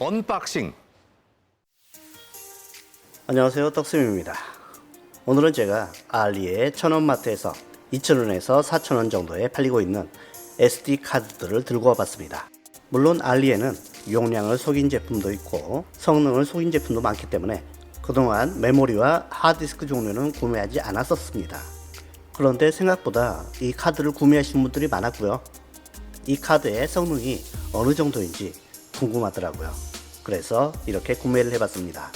언박싱. 안녕하세요 떡쌤입니다. 오늘은 제가 알리의 천원마트에서 2,000원에서 4,000원 정도에 팔리고 있는 SD 카드들을 들고 와봤습니다. 물론 알리에는 용량을 속인 제품도 있고 성능을 속인 제품도 많기 때문에 그동안 메모리와 하드디스크 종류는 구매하지 않았었습니다. 그런데 생각보다 이 카드를 구매하신 분들이 많았고요. 이 카드의 성능이 어느 정도인지 궁금하더라고요 그래서 이렇게 구매를 해봤습니다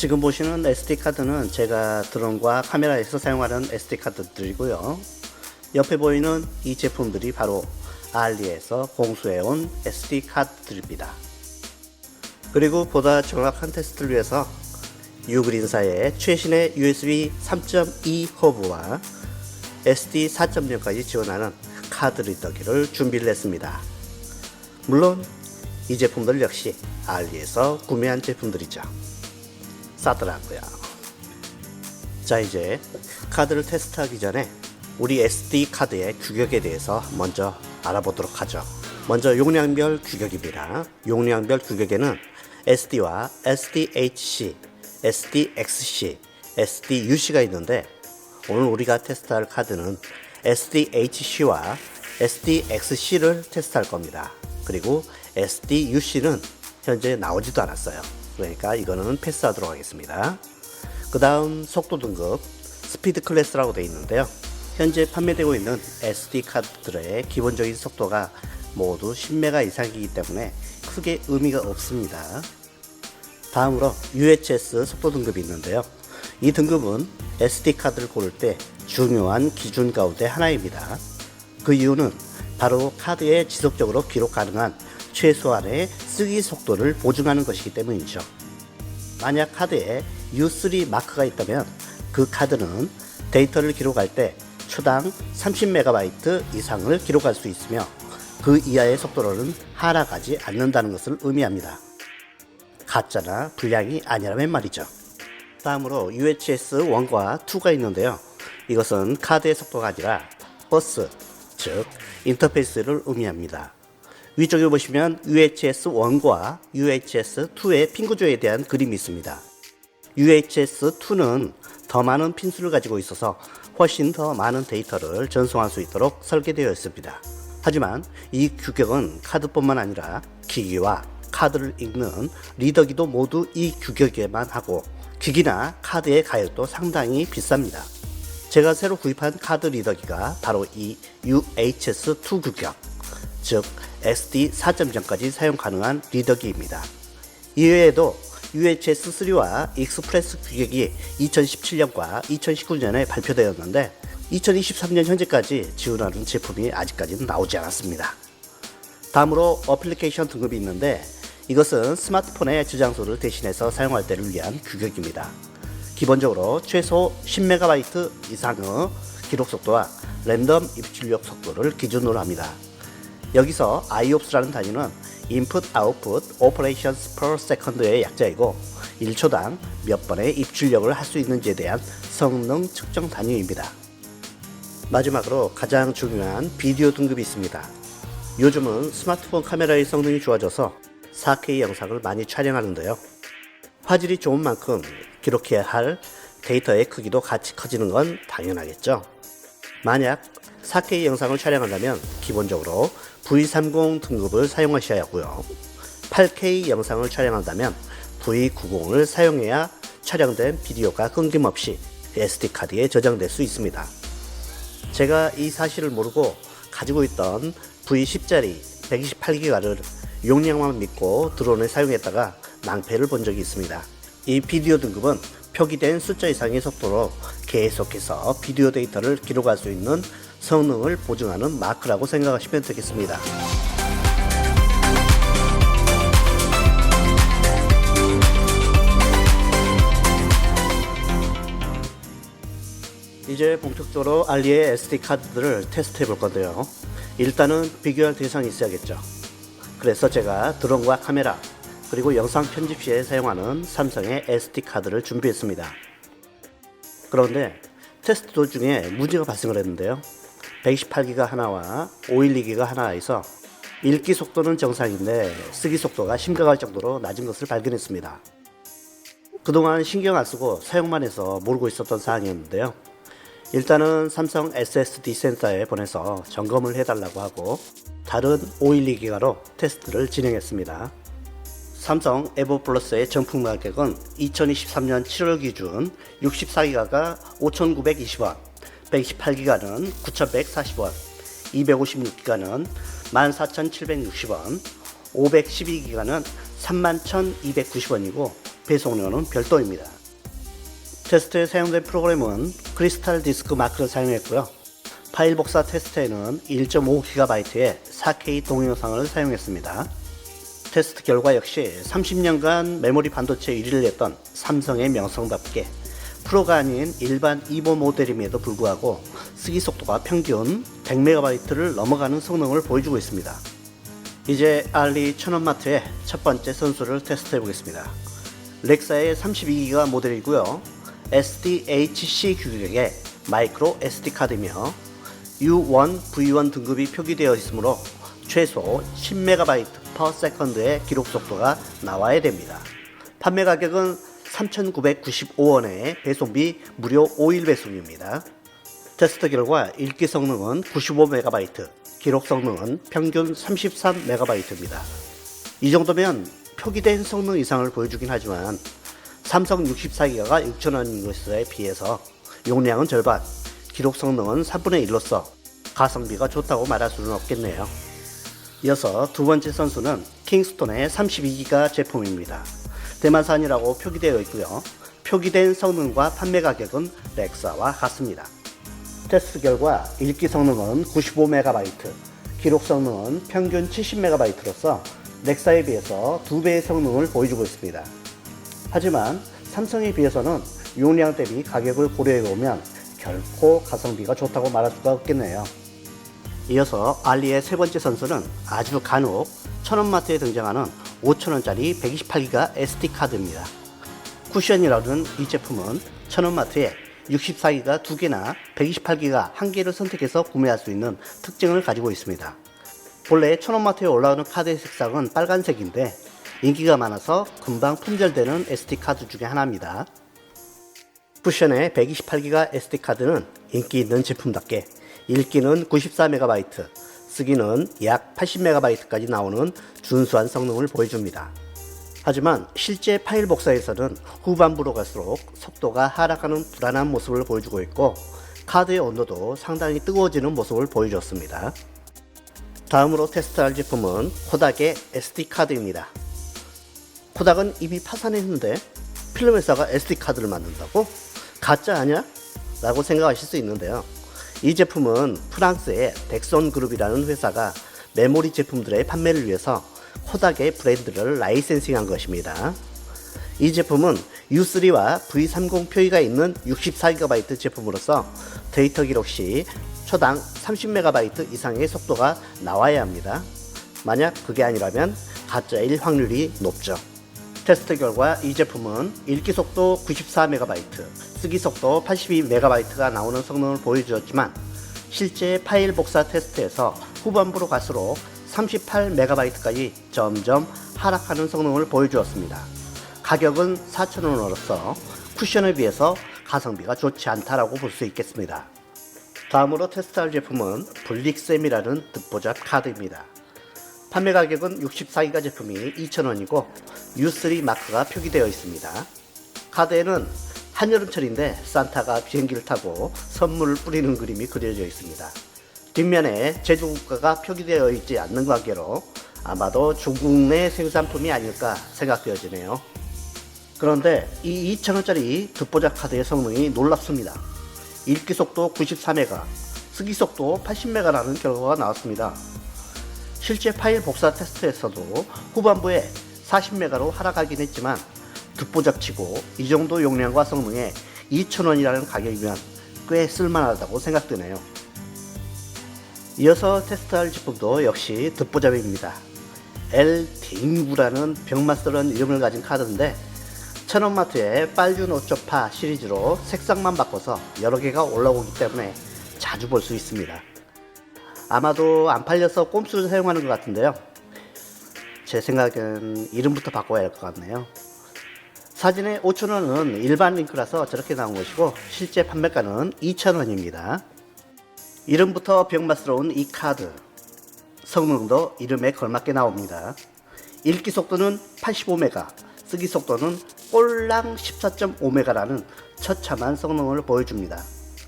지금 보시는 SD 카드는 제가 드론과 카메라에서 사용하는 SD 카드들이고요. 옆에 보이는 이 제품들이 바로 알리에서 공수해온 SD 카드들입니다. 그리고 보다 정확한 테스트를 위해서 유그린사의 최신의 USB 3.2 허브와 SD 4.0까지 지원하는 카드 리더기를 준비를 했습니다. 물론 이 제품들 역시 알리에서 구매한 제품들이죠. 싸더라고요. 자 이제 카드를 테스트하기 전에 우리 SD 카드의 규격에 대해서 먼저 알아보도록 하죠. 먼저 용량별 규격입니다. 용량별 규격에는 SD와 SDHC, SDXC, SDUC가 있는데 오늘 우리가 테스트할 카드는 SDHC와 SDXC를 테스트할 겁니다. 그리고 SDUC는 현재 나오지도 않았어요. 그러니까 이거는 패스하도록 하겠습니다. 그 다음 속도 등급 스피드 클래스라고 되어 있는데요. 현재 판매되고 있는 SD 카드들의 기본적인 속도가 모두 10메가 이상이기 때문에 크게 의미가 없습니다. 다음으로 UHS 속도 등급이 있는데요. 이 등급은 SD 카드를 고를 때 중요한 기준 가운데 하나입니다. 그 이유는 바로 카드에 지속적으로 기록 가능한 최소한의 쓰기 속도를 보증하는 것이기 때문이죠. 만약 카드에 U3 마크가 있다면 그 카드는 데이터를 기록할 때 초당 30MB 이상을 기록할 수 있으며 그 이하의 속도로는 하락하지 않는다는 것을 의미합니다. 가짜나 불량이 아니라면 말이죠. 다음으로 UHS 1과 2가 있는데요. 이것은 카드의 속도가 아니라 버스, 즉 인터페이스를 의미합니다. 위쪽에 보시면 UHS 1과 UHS 2의 핀 구조에 대한 그림이 있습니다. UHS 2는 더 많은 핀수를 가지고 있어서 훨씬 더 많은 데이터를 전송할 수 있도록 설계되어 있습니다. 하지만 이 규격은 카드뿐만 아니라 기기와 카드를 읽는 리더기도 모두 이 규격에만 하고 기기나 카드의 가격도 상당히 비쌉니다. 제가 새로 구입한 카드 리더기가 바로 이 UHS2 규격, 즉 SD 4.0까지 사용 가능한 리더기입니다. 이외에도 UHS3와 익스프레스 규격이 2017년과 2019년에 발표되었는데 2023년 현재까지 지원하는 제품이 아직까지는 나오지 않았습니다. 다음으로 어플리케이션 등급이 있는데 이것은 스마트폰의 저장소를 대신해서 사용할 때를 위한 규격입니다. 기본적으로 최소 10MB 이상의 기록 속도와 랜덤 입출력 속도를 기준으로 합니다. 여기서 IOPS라는 단위는 Input Output Operations per Second의 약자이고 1초당 몇 번의 입출력을 할 수 있는지에 대한 성능 측정 단위입니다. 마지막으로 가장 중요한 비디오 등급이 있습니다. 요즘은 스마트폰 카메라의 성능이 좋아져서 4K 영상을 많이 촬영하는데요. 화질이 좋은 만큼 기록해야 할 데이터의 크기도 같이 커지는 건 당연하겠죠. 만약 4K 영상을 촬영한다면 기본적으로 V30 등급을 사용하셔야 하고요. 8K 영상을 촬영한다면 V90을 사용해야 촬영된 비디오가 끊김없이 SD카드에 저장될 수 있습니다. 제가 이 사실을 모르고 가지고 있던 V10짜리 128기가를 용량만 믿고 드론을 사용했다가 낭패를 본 적이 있습니다. 이 비디오 등급은 표기된 숫자 이상의 속도로 계속해서 비디오 데이터를 기록할 수 있는 성능을 보증하는 마크라고 생각하시면 되겠습니다. 이제 본격적으로 알리의 SD 카드들을 테스트해 볼 건데요. 일단은 비교할 대상이 있어야겠죠. 그래서 제가 드론과 카메라, 그리고 영상 편집 시에 사용하는 삼성의 SD카드를 준비했습니다. 그런데 테스트 도중에 문제가 발생을 했는데요. 128기가 하나와 512기가 하나에서 읽기 속도는 정상인데 쓰기 속도가 심각할 정도로 낮은 것을 발견했습니다. 그동안 신경 안 쓰고 사용만 해서 모르고 있었던 사항이었는데요. 일단은 삼성 SSD 센터에 보내서 점검을 해달라고 하고 다른 512 기가로 테스트를 진행했습니다. 삼성 에버 플러스의 정품 가격은 2023년 7월 기준 64기가가 5,920원, 128기가는 9,140원, 256기가는 14,760원, 512기가는 31,290원이고 배송료는 별도입니다. 테스트에 사용된 프로그램은 크리스탈 디스크 마크를 사용했고요. 파일 복사 테스트에는 1.5GB의 4K 동영상을 사용했습니다. 테스트 결과 역시 30년간 메모리 반도체 1위를 했던 삼성의 명성답게 프로가 아닌 일반 2보 모델임에도 불구하고 쓰기 속도가 평균 100MB를 넘어가는 성능을 보여주고 있습니다. 이제 알리 천원마트의 첫 번째 선수를 테스트해 보겠습니다. 렉사의 32기가 모델이고요. SDHC 규격의 마이크로 SD 카드며 U1, V1 등급이 표기되어 있으므로 최소 10MB per second의 기록 속도가 나와야 됩니다. 판매 가격은 3,995원에 배송비 무료 5일 배송입니다. 테스트 결과 읽기 성능은 95MB, 기록 성능은 평균 33MB입니다. 이 정도면 표기된 성능 이상을 보여주긴 하지만 삼성 64기가가 6,000원인 것에 비해서 용량은 절반, 기록 성능은 3분의 1로서 가성비가 좋다고 말할 수는 없겠네요. 이어서 두 번째 선수는 킹스톤의 32기가 제품입니다. 대만산이라고 표기되어 있고요. 표기된 성능과 판매 가격은 렉사와 같습니다. 테스트 결과 읽기 성능은 95MB, 기록 성능은 평균 70MB로서 렉사에 비해서 두 배의 성능을 보여주고 있습니다. 하지만 삼성에 비해서는 용량 대비 가격을 고려해 보면 결코 가성비가 좋다고 말할 수가 없겠네요. 이어서 알리의 세 번째 선수는 아주 간혹 천원마트에 등장하는 5천원짜리 128기가 SD카드입니다. 쿠션이라는 이 제품은 천원마트에 64기가 2개나 128기가 1개를 선택해서 구매할 수 있는 특징을 가지고 있습니다. 본래 천원마트에 올라오는 카드의 색상은 빨간색인데 인기가 많아서 금방 품절되는 SD카드 중에 하나입니다. 쿠션의 128기가 SD카드는 인기 있는 제품답게 읽기는 94MB, 쓰기는 약 80MB까지 나오는 준수한 성능을 보여줍니다. 하지만 실제 파일 복사에서는 후반부로 갈수록 속도가 하락하는 불안한 모습을 보여주고 있고 카드의 온도도 상당히 뜨거워지는 모습을 보여줬습니다. 다음으로 테스트할 제품은 코닥의 SD카드입니다. 코닥은 이미 파산했는데 필름 회사가 SD카드를 만든다고? 가짜 아니야? 라고 생각하실 수 있는데요. 이 제품은 프랑스의 덱손 그룹이라는 회사가 메모리 제품들의 판매를 위해서 코닥의 브랜드를 라이센싱한 것입니다. 이 제품은 U3와 V30 표기가 있는 64GB 제품으로서 데이터 기록 시 초당 30MB 이상의 속도가 나와야 합니다. 만약 그게 아니라면 가짜일 확률이 높죠. 테스트 결과 이 제품은 읽기 속도 94MB, 쓰기 속도 82MB가 나오는 성능을 보여주었지만 실제 파일 복사 테스트에서 후반부로 갈수록 38MB까지 점점 하락하는 성능을 보여주었습니다. 가격은 4,000원으로서 쿠션에 비해서 가성비가 좋지 않다라고 볼 수 있겠습니다. 다음으로 테스트할 제품은 블릭셈이라는 듣보잡 카드입니다. 판매 가격은 64기가 제품이 2,000원이고 U3 마크가 표기되어 있습니다. 카드에는 한여름철인데 산타가 비행기를 타고 선물을 뿌리는 그림이 그려져 있습니다. 뒷면에 제조국가가 표기되어 있지 않는 관계로 아마도 중국 내 생산품이 아닐까 생각되어지네요. 그런데 이 2,000원짜리 듣보잡 카드의 성능이 놀랍습니다. 읽기 속도 94메가, 쓰기 속도 80메가라는 결과가 나왔습니다. 실제 파일 복사 테스트에서도 후반부에 40메가로 하락하긴 했지만 듣보잡치고 이 정도 용량과 성능에 2,000원이라는 가격이면 꽤 쓸만하다고 생각되네요. 이어서 테스트할 제품도 역시 듣보잡입니다. 엘 딩구라는 병맛스러운 이름을 가진 카드인데 천원마트에 빨주 노초파 시리즈로 색상만 바꿔서 여러 개가 올라오기 때문에 자주 볼 수 있습니다. 아마도 안 팔려서 꼼수를 사용하는 것 같은데요. 제 생각엔 이름부터 바꿔야 할 것 같네요. 사진의 5,000원은 일반 링크라서 저렇게 나온 것이고 실제 판매가는 2,000원입니다. 이름부터 병맛스러운 이 카드 성능도 이름에 걸맞게 나옵니다. 읽기 속도는 85메가, 쓰기 속도는 꼴랑 14.5메가라는 처참한 성능을 보여줍니다.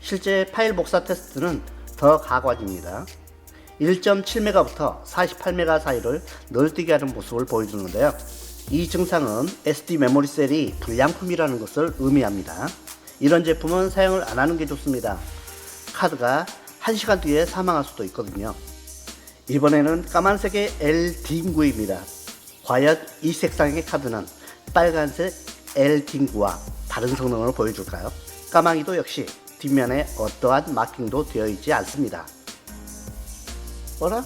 실제 파일 복사 테스트는 더 가관입니다. 1.7메가부터 48메가 사이를 널뛰게 하는 모습을 보여주는데요. 이 증상은 SD 메모리 셀이 불량품이라는 것을 의미합니다. 이런 제품은 사용을 안 하는 게 좋습니다. 카드가 1시간 뒤에 사망할 수도 있거든요. 이번에는 까만색의 L딩구입니다. 과연 이 색상의 카드는 빨간색 L딩구와 다른 성능을 보여줄까요? 까마귀도 역시 뒷면에 어떠한 마킹도 되어 있지 않습니다. 어라?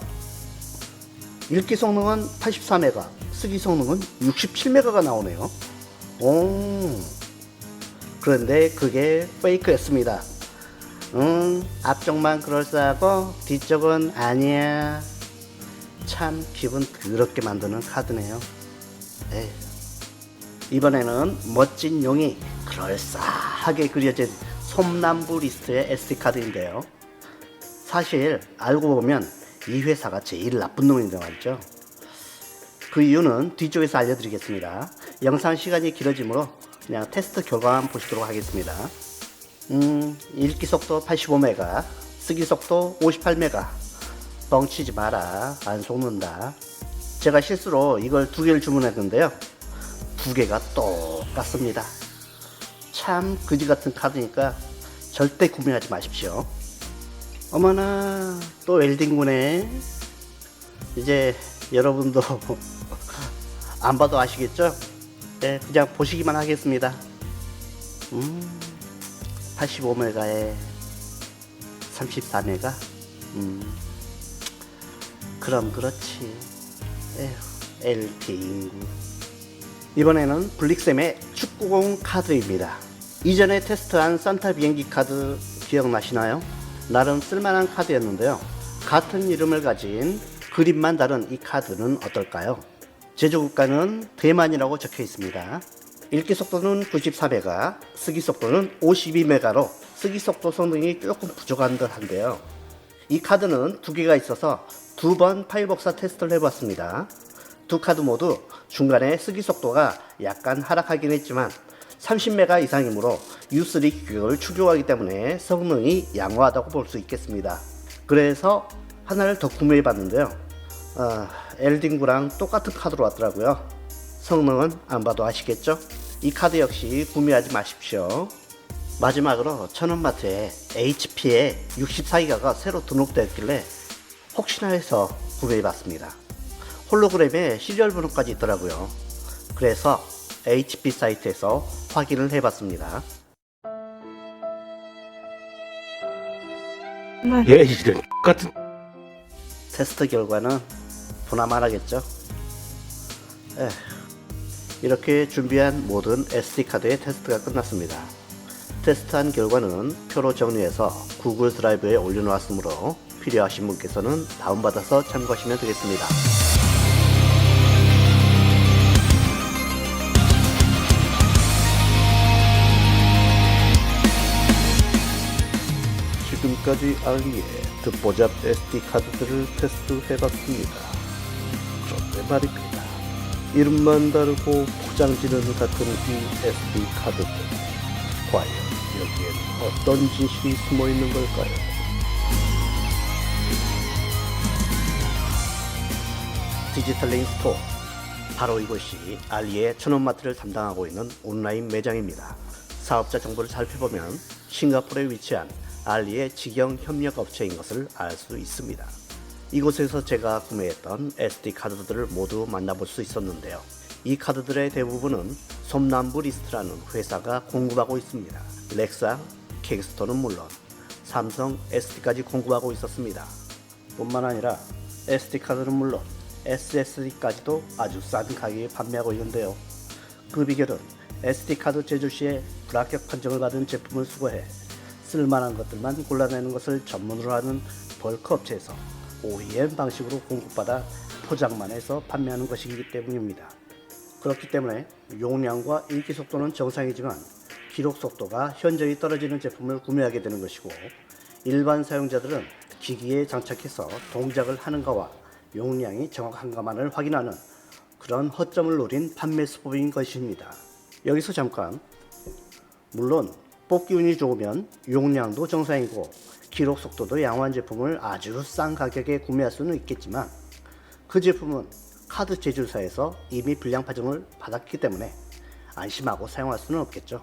읽기 성능은 84메가, 쓰기 성능은 67메가가 나오네요. 오, 그런데 그게 페이크였습니다. 음, 앞쪽만 그럴싸하고 뒤쪽은 아니야. 참 기분 더럽게 만드는 카드네요. 에이. 이번에는 멋진 용이 그럴싸하게 그려진 솜남부 리스트의 SD카드인데요. 사실 알고 보면 이 회사가 제일 나쁜 놈인데 말이죠. 그 이유는 뒤쪽에서 알려드리겠습니다. 영상 시간이 길어지므로 그냥 테스트 결과만 보시도록 하겠습니다. 음, 읽기 속도 85메가, 쓰기 속도 58메가. 뻥치지 마라. 안 속는다. 제가 실수로 이걸 두 개를 주문했는데요. 두 개가 똑같습니다. 참 그지 같은 카드니까 절대 구매하지 마십시오. 어머나 또 웰딩구네. 이제 여러분도 안 봐도 아시겠죠? 네, 그냥 보시기만 하겠습니다. 음, 85메가에 34메가? 음, 그럼 그렇지. 에휴, LT 인구. 이번에는 블릭쌤의 축구공 카드입니다. 이전에 테스트한 산타 비행기 카드 기억나시나요? 나름 쓸만한 카드였는데요. 같은 이름을 가진 그림만 다른 이 카드는 어떨까요? 제조국가는 대만이라고 적혀 있습니다. 읽기 속도는 94메가, 쓰기 속도는 52메가로 쓰기 속도 성능이 조금 부족한 듯 한데요. 이 카드는 두 개가 있어서 두 번 파일 복사 테스트를 해봤습니다. 두 카드 모두 중간에 쓰기 속도가 약간 하락하긴 했지만 30메가 이상이므로 U3 규격을 추종하기 때문에 성능이 양호하다고 볼 수 있겠습니다. 그래서 하나를 더 구매해 봤는데요. 어, 엘딩구랑 똑같은 카드로 왔더라고요. 성능은 안 봐도 아시겠죠? 이 카드 역시 구매하지 마십시오. 마지막으로 천원마트에 HP의 64기가가 새로 등록되었길래 혹시나 해서 구매해 봤습니다. 홀로그램에 시리얼 번호까지 있더라고요. 그래서 HP 사이트에서 확인을 해봤습니다. 예, 이런 같은 테스트 결과는 보나마나겠죠. 에휴, 이렇게 준비한 모든 SD카드의 테스트가 끝났습니다. 테스트한 결과는 표로 정리해서 구글 드라이브에 올려놓았으므로 필요하신 분께서는 다운받아서 참고하시면 되겠습니다. 지금까지 알리에 듣보잡 SD 카드들을 테스트해봤습니다. 그런데 말입니다. 이름만 다르고 포장지는 같은 이 SD 카드들. 과연 여기엔 어떤 진실이 숨어 있는 걸까요? 디지털링 스토어. 바로 이곳이 알리의 천원마트를 담당하고 있는 온라인 매장입니다. 사업자 정보를 살펴보면 싱가포르에 위치한 알리의 직영 협력 업체인 것을 알 수 있습니다. 이곳에서 제가 구매했던 SD 카드들을 모두 만나볼 수 있었는데요. 이 카드들의 대부분은 솜남부 리스트라는 회사가 공급하고 있습니다. 렉사, 킹스톤은 물론 삼성 SD까지 공급하고 있었습니다. 뿐만 아니라 SD 카드는 물론 SSD까지도 아주 싼 가격에 판매하고 있는데요. 그 비결은 SD카드 제조 시에 불합격 판정을 받은 제품을 수거해 쓸만한 것들만 골라내는 것을 전문으로 하는 벌크 업체에서 OEM 방식으로 공급받아 포장만 해서 판매하는 것이기 때문입니다. 그렇기 때문에 용량과 읽기 속도는 정상이지만 기록 속도가 현저히 떨어지는 제품을 구매하게 되는 것이고 일반 사용자들은 기기에 장착해서 동작을 하는가와 용량이 정확한가만을 확인하는 그런 허점을 노린 판매 수법인 것입니다. 여기서 잠깐 물론 뽑기 운이 좋으면 용량도 정상이고 기록 속도도 양호한 제품을 아주 싼 가격에 구매할 수는 있겠지만 그 제품은 카드 제조사에서 이미 불량 판정을 받았기 때문에 안심하고 사용할 수는 없겠죠.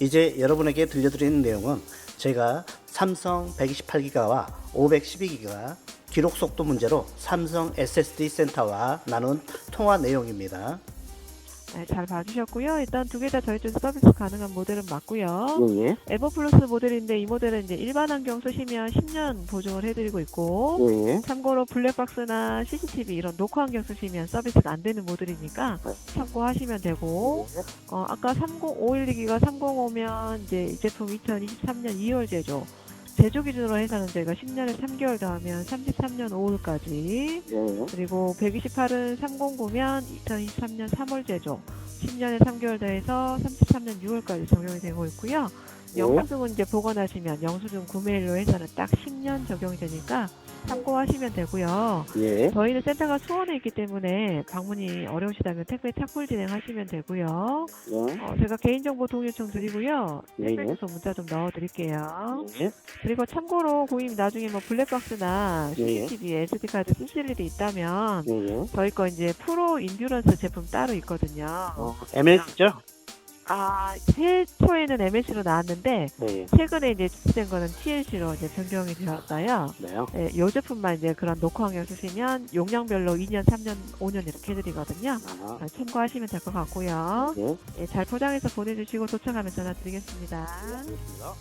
이제 여러분에게 들려드리는 내용은 제가 삼성 128기가와 512기가 기록 속도 문제로 삼성 SSD 센터와 나눈 통화 내용입니다. 네, 잘 봐주셨고요. 일단 두 개 다 저희 쪽에서 서비스 가능한 모델은 맞고요. 예, 에버플러스 모델인데 이 모델은 이제 일반 환경 쓰시면 10년 보증을 해드리고 있고 예, 예. 참고로 블랙박스나 CCTV 이런 녹화 환경 쓰시면 서비스가 안 되는 모델이니까 참고하시면 되고 어, 아까 3051기가 305면 이제 이 제품 2023년 2월 제조 제조 기준으로 해서는 저희가 10년에 3개월 더하면 33년 5월까지. 예, 그리고 128은 309면 2023년 3월 제조. 10년에 3개월 더해서 33년 6월까지 적용이 되고 있고요. 영수증은 이제 보관하시면 영수증 구매일로 해서는 딱 10년 적용이 되니까 참고하시면 되고요. 예. 저희는 센터가 수원에 있기 때문에 방문이 어려우시다면 택배 착불 진행하시면 되고요. 예. 어, 제가 개인정보 동의 요청 드리고요. 예, 택배 예. 주소 문자 좀 넣어드릴게요. 예. 그리고 참고로 고객님 나중에 뭐 블랙박스나 예, 예. CCTV, SD카드 쓰실 일이 있다면 예, 예. 저희 거 이제 프로 인듀런스 제품 따로 있거든요. 어, MS죠? 아, 최초에는 MS로 나왔는데 네, 최근에 이제 출시된 거는 TLC로 이제 변경이 되었어요. 네요. 네, 요 제품만 이제 그런 녹화 환경 쓰시면 용량별로 2년, 3년, 5년 이렇게 해드리거든요. 아, 아, 참고하시면 될 것 같고요. 예. 예, 잘 포장해서 보내주시고 도착하면 전화 드리겠습니다.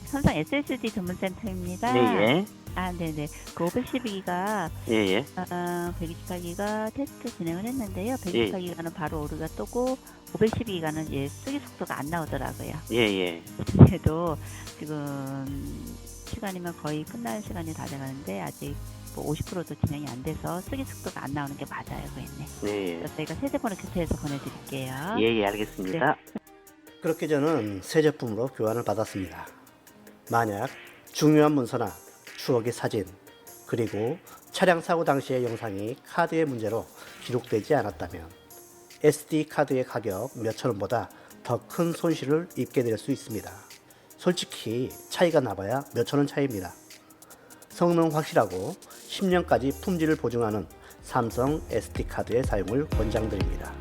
삼성 SSD 전문센터입니다. 예, 예. 아, 네네. 그 512기가, 예, 예. 어, 128기가 테스트 진행을 했는데요. 예. 128기가는 바로 오류가 뜨고, 512기가는 이제 쓰기 속도가 안 나오더라고요. 예, 예. 그래도 지금 시간이면 거의 끝날 시간이 다 돼가는데, 아직 뭐 50%도 진행이 안 돼서 쓰기 속도가 안 나오는 게 맞아요, 고객님. 네. 그래서 저희가 세대번호 교체해서 보내드릴게요. 예, 예, 알겠습니다. 그렇게 저는 새 제품으로 교환을 받았습니다. 만약 중요한 문서나 추억의 사진, 그리고 차량 사고 당시의 영상이 카드의 문제로 기록되지 않았다면 SD 카드의 가격 몇천 원보다 더 큰 손실을 입게 될 수 있습니다. 솔직히 차이가 나봐야 몇천 원 차이입니다. 성능 확실하고 10년까지 품질을 보증하는 삼성 SD 카드의 사용을 권장드립니다.